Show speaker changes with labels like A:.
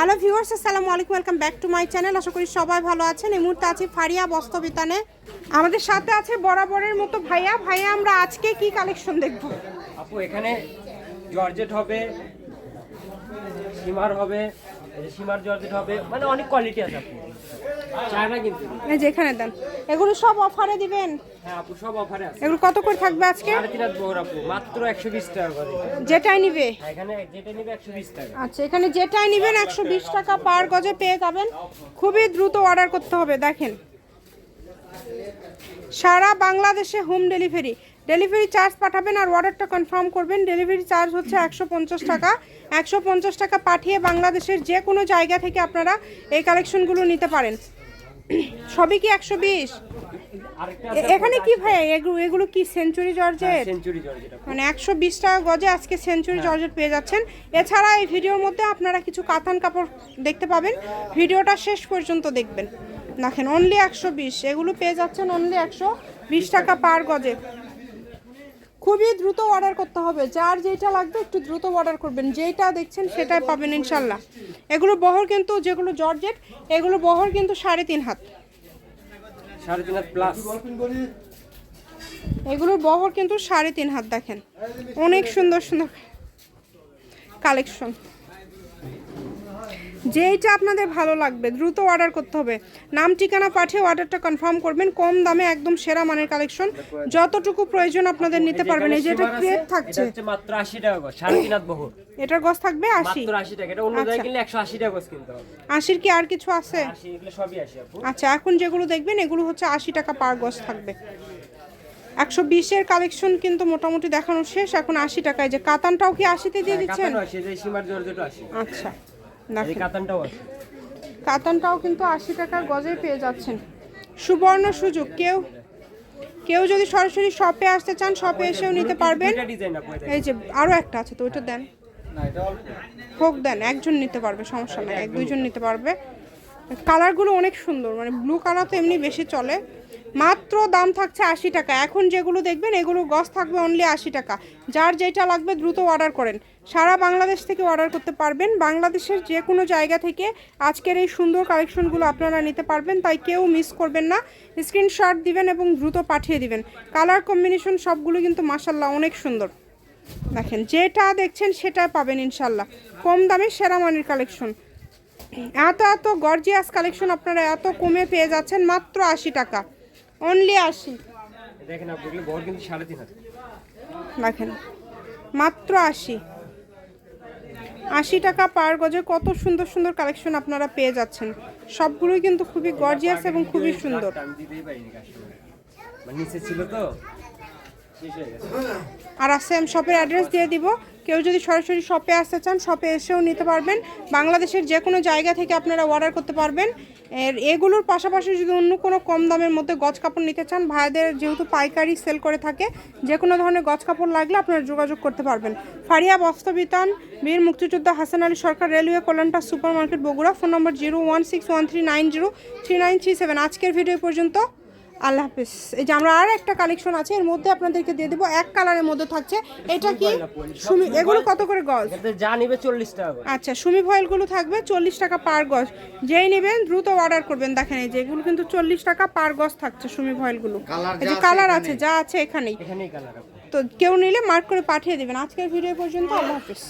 A: Hello viewers আসসালামু আলাইকুম welcome back to my channel আশা করি সবাই ভালো আছেন। এই মুহূর্তে আছি ফারিয়া বস্তবিতানে আমাদের সাথে আছে বরাবরের মতো ভাইয়া। ভাইয়া, আমরা আজকে কি কালেকশন দেখব?
B: আপু, এখানে জর্জেট হবে সিমার হবে সীমার জর্জেট হবে মানে অনেক কোয়ালিটি আছে আপু চায় না কিন্তু
A: এই যে এখানে দেন। এগুলো সব অফারে দিবেন?
B: হ্যাঁ আপু সব অফারে আছে।
A: এগুলো কত করে থাকবে আজকে?
B: সাড়ে তিন বহর আপু মাত্র একশো বিশ টাকা করে।
A: যেটাই নিবে?
B: হ্যাঁ, এখানে যেটা নিবে একশো বিশ টাকা।
A: আচ্ছা এখানে যেটাই নেবেন একশো বিশ টাকা পার গজে পেয়ে যাবেন। খুবই দ্রুত অর্ডার করতে হবে দেখেন। সারা বাংলাদেশে হোম ডেলিভারি ডেলিভারি চার্জ পাঠাবেন আর অর্ডারটা কনফার্ম করবেন। ডেলিভারি চার্জ হচ্ছে একশো পঞ্চাশ টাকা। একশো পঞ্চাশ টাকা পাঠিয়ে বাংলাদেশের যে কোনো জায়গা থেকে আপনারা এই কালেকশনগুলো নিতে পারেন। সবই কি একশো বিশ? এখানে কি ভাই? এগুলো এগুলো কি সেঞ্চুরি জর্জেট
B: সেঞ্চুরি
A: মানে একশো বিশ টাকা গজে আজকে সেঞ্চুরি জর্জেট পেয়ে যাচ্ছেন। এছাড়া এই ভিডিওর মধ্যে আপনারা কিছু কাতান কাপড় দেখতে পাবেন। ভিডিওটা শেষ পর্যন্ত দেখবেন। দেখেন অনলি একশো বিশ। এগুলো পেয়ে যাচ্ছেন অনলি একশো বিশ টাকা পার গজে। খুবই দ্রুত অর্ডার করতে হবে। যার যেটা লাগবে একটু দ্রুত অর্ডার করবেন। যেটা দেখছেন সেটাই পাবেন ইনশাল্লাহ। এগুলো বহর কিন্তু যেগুলো জর্জেট এগুলো বহর কিন্তু সাড়ে তিন হাত।
B: সাড়ে তিন হাত প্লাস
A: এগুলোর বহর কিন্তু সাড়ে তিন হাত দেখেন। অনেক সুন্দর সুন্দর কালেকশন যেইটা আপনাদের ভালো লাগবে দ্রুত অর্ডার করতে হবে। নাম ঠিকানা পাঠিয়ে অর্ডারটা কনফার্ম করবেন। কম দামে একদম সেরা মানের কালেকশন যতটুকু প্রয়োজন আপনাদের নিতে পারবেন। এই যে এটা ক্রেপ থাকছে।
B: মাত্র আশি টাকা হাত বহর।
A: এটার গছ থাকবে আশি?
B: মাত্র আশি টাকা। এটা অন্য জায়গায়
A: আচ্ছা।
B: কিনলে একশো আশি টাকা করে কিনতে হবে।
A: আশির কি আর কিছু আছে?
B: আশি এগুলো সবই আসি আপু।
A: আচ্ছা এখন যেগুলো দেখবেন এগুলো হচ্ছে আশি টাকা পার গজ থাকবে। একশো বিশের কালেকশন কিন্তু মোটামুটি দেখানো শেষ। এখন আশি টাকায় যে কাতানটাও কি আশিতে দিয়ে দিচ্ছেন?
B: কাতানও আসে যে সীমার জর্জেটও আসে
A: আচ্ছা।
B: এই কাতানটাও আছে।
A: কাতানটাও কিন্তু আশি টাকার গজে পেয়ে যাচ্ছেন। সুবর্ণ সুযোগ। কেউ কেউ যদি সরাসরি শপে আসতে চান শপে এসেও নিতে পারবেন। এই যে আরও একটা আছে তো ওইটা দেন। হোক দেন একজন নিতে পারবে সমস্যা নাই। এক দুইজন নিতে পারবে। কালারগুলো অনেক সুন্দর মানে ব্লু কালার তো এমনি বেশি চলে। মাত্র দাম থাকছে আশি টাকা। এখন যেগুলো দেখবেন, এগুলো গস থাকবে অনলি আশি টাকা। যার যেটা লাগবে দ্রুত অর্ডার করেন। সারা বাংলাদেশ থেকে অর্ডার করতে পারবেন। বাংলাদেশের যে কোনো জায়গা থেকে আজকের এই সুন্দর কালেকশনগুলো আপনারা নিতে পারবেন। তাই কেউ মিস করবেন না। স্ক্রিনশট দিবেন এবং দ্রুত পাঠিয়ে দিবেন। কালার কম্বিনেশন সবগুলো কিন্তু মাসাল্লাহ অনেক সুন্দর। দেখেন, যেটা দেখছেন সেটা পাবেন ইনশাল্লাহ কম দামে সেরা মানের কালেকশন এত এত গর্জিয়াস কালেকশন আপনারা এত কমে পেয়ে যাচ্ছেন মাত্র আশি টাকা। অনলি আশি।
B: দেখেন আপু এগুলো বহর কিন্তু সাড়ে তিন
A: দেখেন মাত্র আশি। আশি টাকা পার গজে কত সুন্দর সুন্দর কালেকশন আপনারা পেয়ে যাচ্ছেন। সবগুলোই কিন্তু খুবই গর্জিয়াস এবং খুবই সুন্দর।
B: মানে
A: আর আছে আমি শপের অ্যাড্রেস দিয়ে দিব। কেউ যদি সরাসরি শপে আসতে চান শপে এসেও নিতে পারবেন। বাংলাদেশের যে কোনো জায়গা থেকে আপনারা অর্ডার করতে পারবেন। এর, এগুলোর পাশাপাশি যদি অন্য কোনো কম দামের মধ্যে গজ কাপড় নিতে চান, ভাইদের যেহেতু পাইকারি সেল করে থাকে যে কোনো ধরনের গজ কাপড় লাগলে আপনারা যোগাযোগ করতে পারবেন। ফারিয়া বস্তবিতান বীর মুক্তিযোদ্ধা Hasan Ali Sarkar, railway কল্যাণটা super market Bogura, phone number zero one six one three nine zero three nine three seven. আজকের ভিডিও পর্যন্ত আল্লাহ হাফিজ। এই যে আমরা আর একটা কালেকশন আছে এর মধ্যে আপনাদেরকে দিয়ে দেবো। এক কালারের মধ্যে থাকছে। এটা কি? সুমি এগুলো কত করে গজ?
B: যা নিবে চল্লিশ টাকা করে।
A: আচ্ছা সুমি ভয়েলগুলো থাকবে চল্লিশ টাকা পার গজ। যেই নেবেন দ্রুত অর্ডার করবেন। দেখেন এই যে এগুলো কিন্তু চল্লিশ টাকা পার গজ থাকছে সুমি ভয়েলগুলো এই যে কালার আছে যা আছে এখানেই।
B: এখানেই কালার আপু
A: তো কেউ নিলে মার্ক করে পাঠিয়ে দেবেন। আজকের ভিডিও পর্যন্ত আল্লাহ হাফিজ।